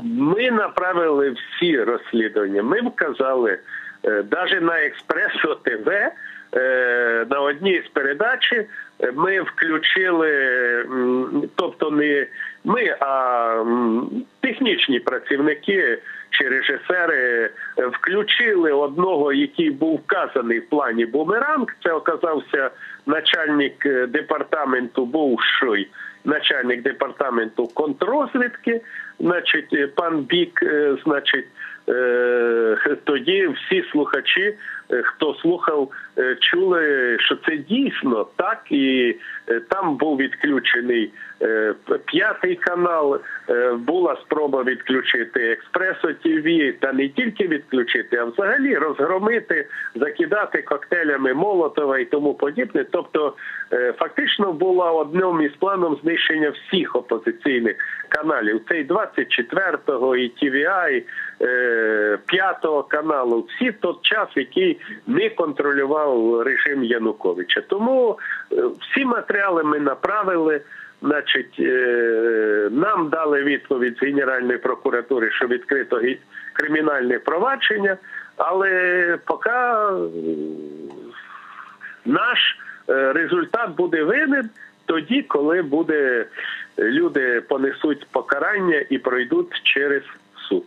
президента? Ми направили всі розслідування. Ми вказали навіть на Експресо ТВ е, на одній з передач е, ми включили, тобто не ми, а технічні працівники чи режисери е, включили одного, який був вказаний в плані бумеранг. Це оказався начальник е, департаменту бувший начальник департаменту контррозвідки, значить, е, пан Бік, значить, тоді всі слухачі, е, хто слухав, е, чули, що це дійсно так, і е, там був відключений е, п'ятий канал, е, була спроба відключити Експресо ТВ, та не тільки відключити, а взагалі розгромити, закидати коктейлями Молотова і тому подібне. Тобто, е, фактично була одним із планом знищення всіх опозиційних каналів. Цей 24-го і TVI, е, 5-го каналу, всі той час, який не контролював режим Януковича. Тому е, всі матеріали ми направили. Значить, е, нам дали відповідь з Генеральної прокуратури, що відкрито кримінальне провадження, але поки е, наш результат буде винен тоді, коли буде люди понесуть покарання і пройдуть через суд.